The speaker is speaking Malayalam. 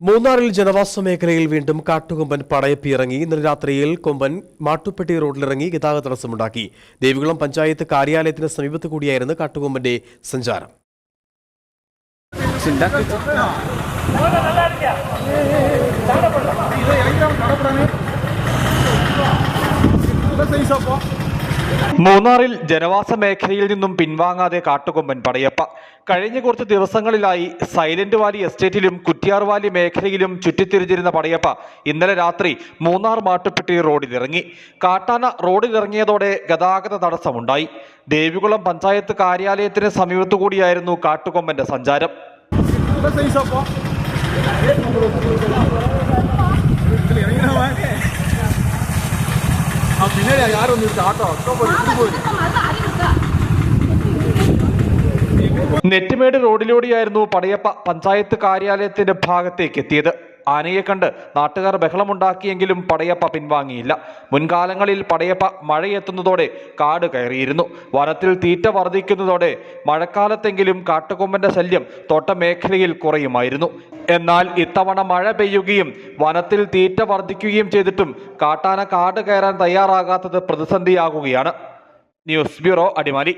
മൂന്നാറിൽ ജനവാസ മേഖലയിൽ വീണ്ടും കാട്ടുകൊമ്പൻ പടയപ്പി ഇറങ്ങി ഇന്നലെ രാത്രിയിൽ കൊമ്പൻ മാട്ടുപ്പെട്ടി റോഡിലിറങ്ങി ഗതാഗത തടസ്സമുണ്ടാക്കി ദേവികുളം പഞ്ചായത്ത് കാര്യാലയത്തിന് സമീപത്ത് കൂടിയായിരുന്നു കാട്ടുകൊമ്പന്റെ സഞ്ചാരം മൂന്നാറിൽ ജനവാസ മേഖലയിൽ നിന്നും പിൻവാങ്ങാതെ കാട്ടുകൊമ്പൻ പടയപ്പ കഴിഞ്ഞ കുറച്ച് ദിവസങ്ങളിലായി സൈലന്റ് വാലി എസ്റ്റേറ്റിലും കുറ്റിയാർ വാലി മേഖലയിലും ചുറ്റിത്തിരിഞ്ഞിരുന്ന പടയപ്പ ഇന്നലെ രാത്രി മൂന്നാർ മാട്ടുപ്പെട്ടി റോഡിലിറങ്ങി കാട്ടാന റോഡിലിറങ്ങിയതോടെ ഗതാഗത തടസ്സമുണ്ടായി ദേവികുളം പഞ്ചായത്ത് കാര്യാലയത്തിന് സമീപത്തുകൂടിയായിരുന്നു കാട്ടുകൊമ്പന്റെ സഞ്ചാരം നെറ്റിമേട് റോഡിലൂടെയായിരുന്നു പടയപ്പ പഞ്ചായത്ത് കാര്യാലയത്തിന്റെ ഭാഗത്തേക്ക് എത്തിയത്. ആനയെ കണ്ട് നാട്ടുകാർ ബഹളമുണ്ടാക്കിയെങ്കിലും പടയപ്പ പിൻവാങ്ങിയില്ല. മുൻകാലങ്ങളിൽ പടയപ്പ മഴയെത്തുന്നതോടെ കാട് കയറിയിരുന്നു. വനത്തിൽ തീറ്റ വർദ്ധിക്കുന്നതോടെ മഴക്കാലത്തെങ്കിലും കാട്ടുകൊമ്പന്റെ ശല്യം തോട്ടമേഖലയിൽ കുറയുമായിരുന്നു. എന്നാൽ ഇത്തവണ മഴ പെയ്യുകയും വനത്തിൽ തീറ്റ വർദ്ധിക്കുകയും ചെയ്തിട്ടും കാട്ടാന കാട് കയറാൻ തയ്യാറാകാത്തത് പ്രതിസന്ധിയാകുകയാണ്. News bureau Adimali.